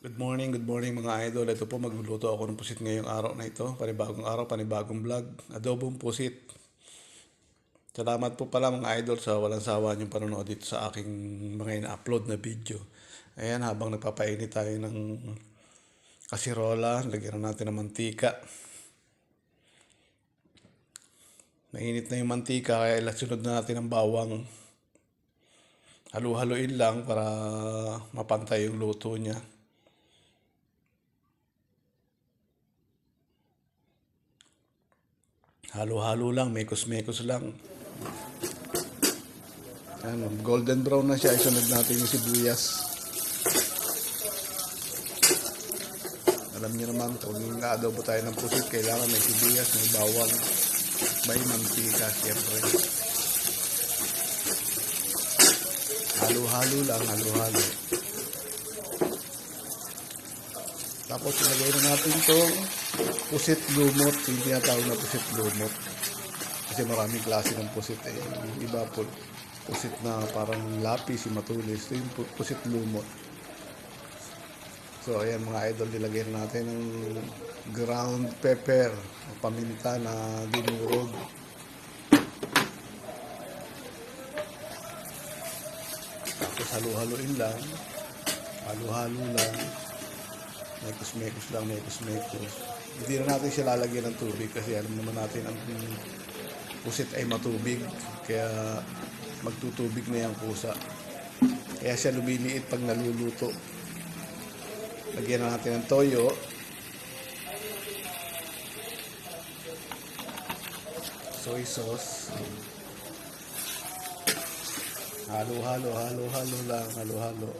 Good morning, good morning mga idol. Ito po magluluto ako ng pusit ngayong araw na ito. Panibagong araw, panibagong vlog. Adobong pusit. Salamat po pala mga idol sa walang sawa niyong panonood dito sa aking mga ina-upload na video. Ayan, habang nagpapainit tayo ng kasirola, lagyan natin ng mantika. Mainit na yung mantika, kaya ilasunod na natin ang bawang. Halu-haluin lang para mapantay yung luto niya. Halo-halo lang, mekos-mekos lang. Ano, golden brown na siya, isunod natin yung sibuyas. Alam niyo naman, kung adobo tayo ng pusit, kailangan may sibuyas, may bawang, may mantika, siyempre. Halo-halo lang, halo-halo. Tapos ilagay na natin itong pusit lumot, yung tinatawag na pusit lumot. Kasi maraming klase ng pusit eh. Yung iba po, pusit na parang lapis, yung matulis. Ito yung pu- pusit lumot. So ayan mga idol, nilagay na natin ng ground pepper, paminta na dinurog. Tapos halo-haloin lang. Halo-halo lang. Mekos-mekos lang, mekos-mekos. Hindi na natin siya lalagyan ng tubig kasi alam naman natin ang pusit ay matubig. Kaya magtutubig na yung pusa. Kaya siya lumiliit pag naluluto. Lagyan na natin ng toyo. Soy sauce. Halo-halo, halo-halo lang, halo-halo.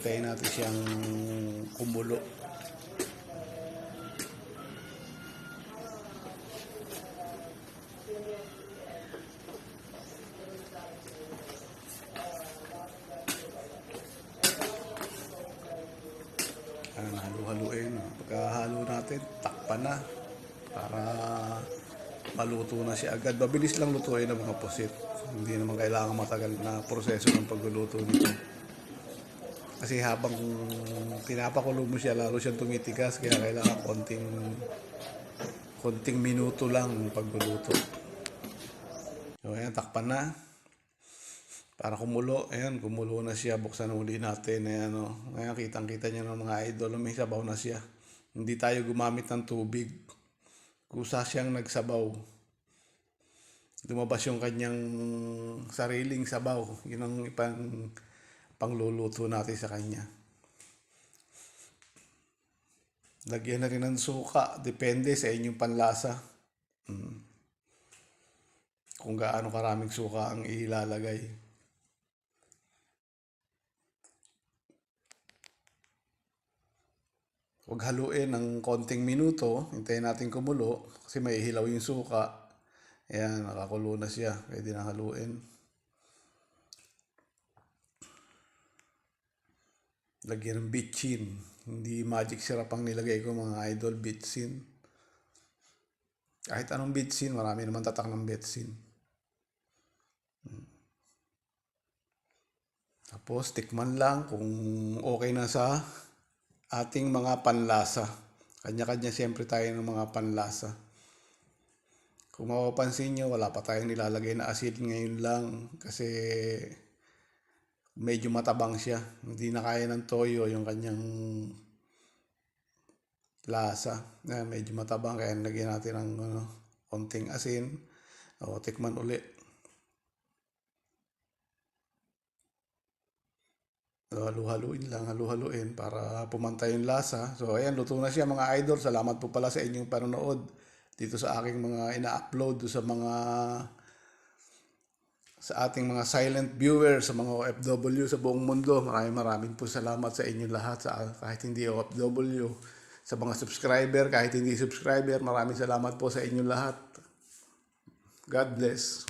Hintayin natin siyang kumulo. Ano, halo-haluin. Pagkahalo natin, takpan na. Para maluto na siya agad. Mabilis lang lutuin ng mga pusit. Hindi naman kailangan matagal na proseso ng pagluluto nito. Kasi habang pinapakulo mo siya, lalo siyang tumitigas. Kaya kailangan konting konting minuto lang ng pagluluto. So, ayan, takpan na. Para kumulo, ayan, kumulo na siya. Buksan uli natin. Ayan, o. Ayan, kitang-kita niyo ng mga idol. May sabaw na siya. Hindi tayo gumamit ng tubig. Kusa siyang nagsabaw. Lumabas yung kanyang sariling sabaw. Yun ang ipang pangluluto natin sa kanya. Lagyan na rin ng suka. Depende sa inyong panlasa. Mm. Kung gaano karaming suka ang ilalagay. Huwag haluin ng konting minuto. Hintayin natin kumulo kasi may hilaw yung suka. Ayan, nakakulo na siya. Pwede na haluin. Lagyan ng bitchin. Hindi magic syrup ang nilagay ko mga idol. Bitchin. Kahit anong bitchin, marami naman tatak ng bitchin. Tapos, tikman lang kung okay na sa ating mga panlasa. Kanya-kanya siyempre tayo ng mga panlasa. Kung mapapansin nyo, wala pa tayong nilalagay na asin ngayon lang kasi medyo matabang siya. Hindi na kaya ng toyo yung kanyang lasa. Na medyo matabang kaya lagyan natin ng ano, konting asin. O, tikman uli. So, halu-haluin lang, halu-haluin para pumantay yung lasa. So, ayan, luto na siya mga idol. Salamat po pala sa inyong panonood dito sa aking mga ina-upload sa mga sa ating mga silent viewers, sa mga OFW sa buong mundo. Maraming maraming po salamat sa inyo lahat, sa kahit hindi OFW, sa mga subscriber, kahit hindi subscriber, maraming salamat po sa inyo lahat. God bless.